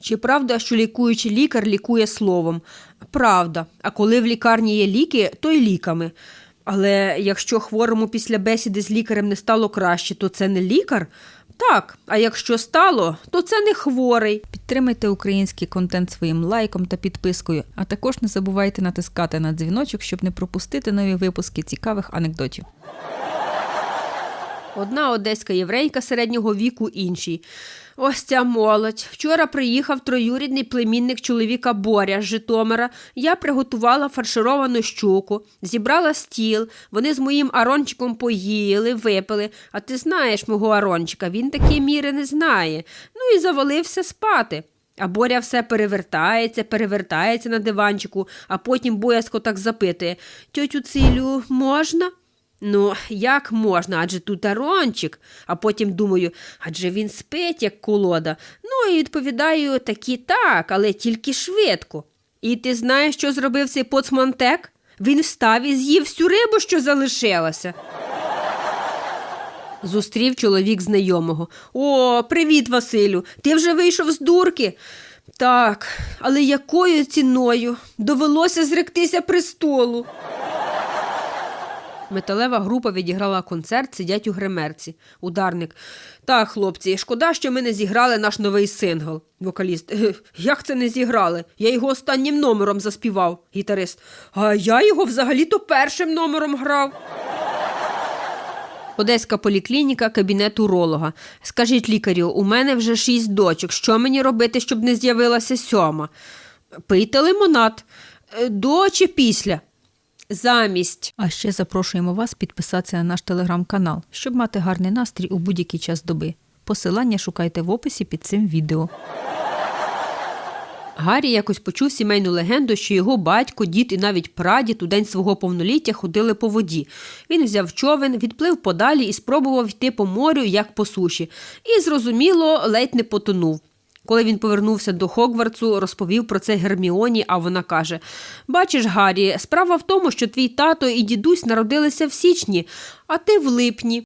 Чи правда, що лікуючий лікар лікує словом? Правда. А коли в лікарні є ліки, то й ліками. Але якщо хворому після бесіди з лікарем не стало краще, то це не лікар? Так, а якщо стало, то це не хворий. Підтримайте український контент своїм лайком та підпискою, а також не забувайте натискати на дзвіночок, щоб не пропустити нові випуски цікавих анекдотів. Одна одеська єврейка середнього віку іншій. Ось ця молодь. Вчора приїхав троюрідний племінник чоловіка Боря з Житомира. Я приготувала фаршировану щуку, зібрала стіл. Вони з моїм Арончиком поїли, випили. А ти знаєш мого Арончика, він такі міри не знає. Ну і завалився спати. А Боря все перевертається, перевертається на диванчику, а потім боязко так запитує: Тьотю Цилю, можна? Ну, як можна, адже тут арончик. А потім думаю, адже він спить, як колода. Ну і відповідаю таки так, але тільки швидко. І ти знаєш, що зробив цей поцмантек? Він встав і з'їв всю рибу, що залишилася. Зустрів чоловік знайомого. О, привіт, Василю. Ти вже вийшов з дурки? Так, але якою ціною? Довелося зректися престолу. Металева група відіграла концерт, сидять у гримерці. Ударник. Так, хлопці, шкода, що ми не зіграли наш новий сингл. Вокаліст. «Е, Як це не зіграли? Я його останнім номером заспівав. Гітарист. А я його взагалі-то першим номером грав. Одеська поліклініка, кабінет уролога. Скажіть лікарю, у мене вже шість дочок. Що мені робити, щоб не з'явилася сьома? Пийте лимонад. Е, До чи після? Замість. А ще запрошуємо вас підписатися на наш телеграм-канал, щоб мати гарний настрій у будь-який час доби. Посилання шукайте в описі під цим відео. Гаррі якось почув сімейну легенду, що його батько, дід і навіть прадід у день свого повноліття ходили по воді. Він взяв човен, відплив подалі і спробував йти по морю, як по суші. І, зрозуміло, ледь не потонув. Коли він повернувся до Хогвартсу, розповів про це Герміоні, а вона каже: Бачиш, Гаррі, справа в тому, що твій тато і дідусь народилися в січні, а ти в липні.